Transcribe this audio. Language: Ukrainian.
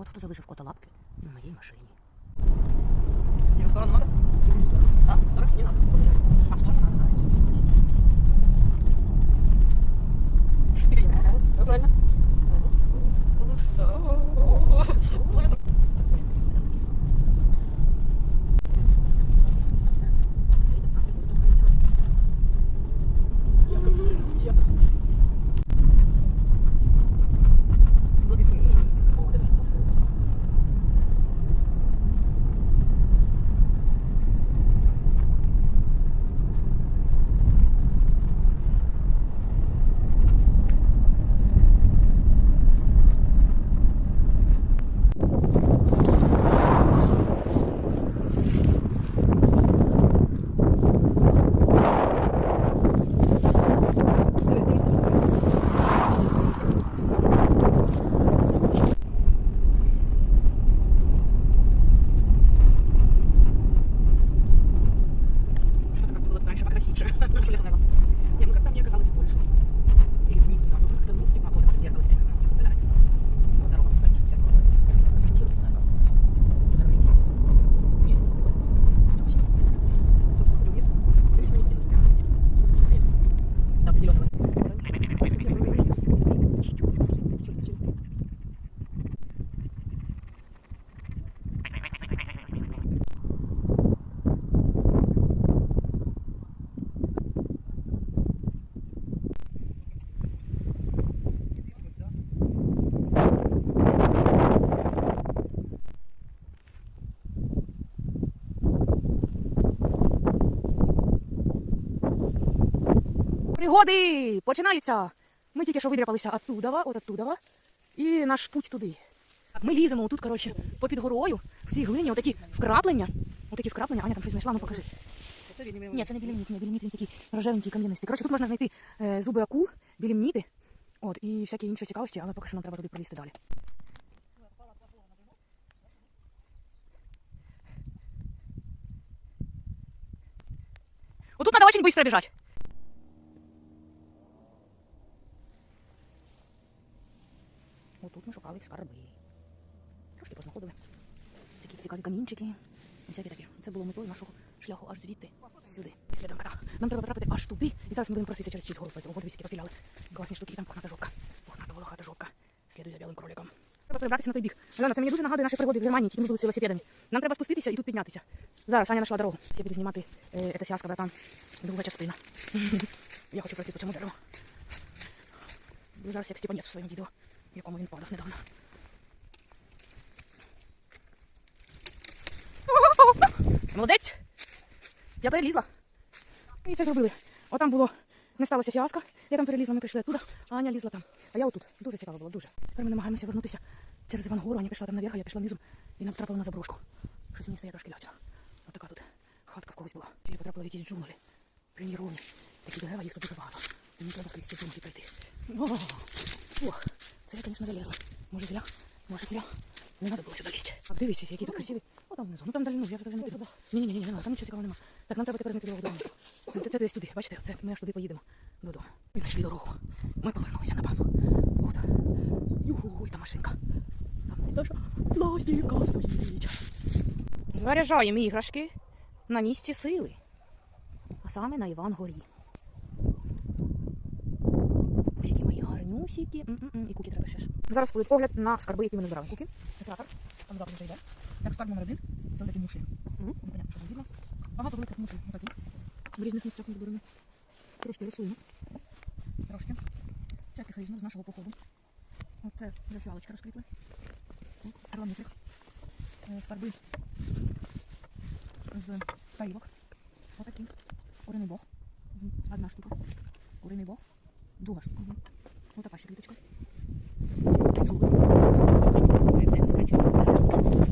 От хто залишив кота лапки на моїй машині. Тебе в сторону надо? Пригоди починаються. Ми тільки що видряпалися оттудова, от оттудова, і наш путь туди. Ми ліземо тут, коротше, попід горою, в цій глині, отакі вкраплення. Отакі вкраплення. Аня там щось знайшла, ну покажи. Це Ні, це не білімніт, ні, білімніт він такий рожевенький, кам'янистий. Коротше, тут можна знайти е, зуби акул, білімніти, от, і всякі інші цікавості, але поки що нам треба туди пролізти далі. Вот тут надо очень быстро бежать. Вот тут ми шукали скарби. Трошки познаходили. Такі цікаві камінчики. І всякі такі. Це було метою нашого шляху аж звідти сюди. Слідом кота. Нам треба потрапити аж туди. І зараз ми будемо проситися через чийсь гору. Поэтому вот висіки попіляли. Класні штуки. І там пухната жопка. Пухната волохата жопка. Слідуй за білим кроликом. Треба перебратися на той бік. Альона, це мені дуже нагадує наші пригоди в Германії, тільки ми були з велосипедами. Нам треба спуститися і тут піднятися. Зараз Аня знайшла дорогу. Я буду знімати е, сяска, братан. Друга частина. Я хочу пройти по цьому дереву. Зараз як Степанець в своєму відео, в якому він падав недавно. Молодець! Я перелізла. І це зробили. Отам було, не сталося фіаско. Я там перелізла, ми прийшли оттуда, а Аня лізла там. А я отут. Дуже цікаво було, дуже. Тепер ми намагаємося вернутися через Івангору. Аня пішла там наверх, а я пішла низом і нам потрапила на заброшку. Щось мені стає трошки лячно. Ось така тут хатка в когось була. Я потрапила в якісь джунглі. Приміровні. Такі дерева, їх тут дуже багато. Мені треба крізь ці джунглі пройти. О, Ох, це я, звісно, залізла. Може зря, може зря. Не треба було сюди лізти. А дивіться, які тут красиві. О, там внизу. Ну там далі, ну, я вже не піду. Ні, ні, ні, ні, не там нічого цікавого нема. Так, нам треба тепер знайти дорогу додому. Це, це десь туди, бачите, це ми аж туди поїдемо додому. Ми знайшли дорогу. Ми повернулися на базу. От. Юху, і та машинка. Там наша пластівка стоїть. Заряджаємо іграшки на місці сили. А саме на Івангорі. Пусики М-м-м. І куки треба ще ж. Зараз буде погляд на скарби, які ми не збирали. Куки. Оператор. Там завжди вже йде. Так, скарб номер один. Це такі муші. Непонятно, що видно. Багато великих мушей. Отакі. В різних місцях ми зберемо. Трошки рослини. Трошки. Всяких різних з нашого походу. Оце вже фіалочки розквітли. Арламітрик. Скарби з тарілок. Отакі. Куриний бог. Одна штука. Куриний бог. Друга штука. Вот такая клеточка. Заканчиваю.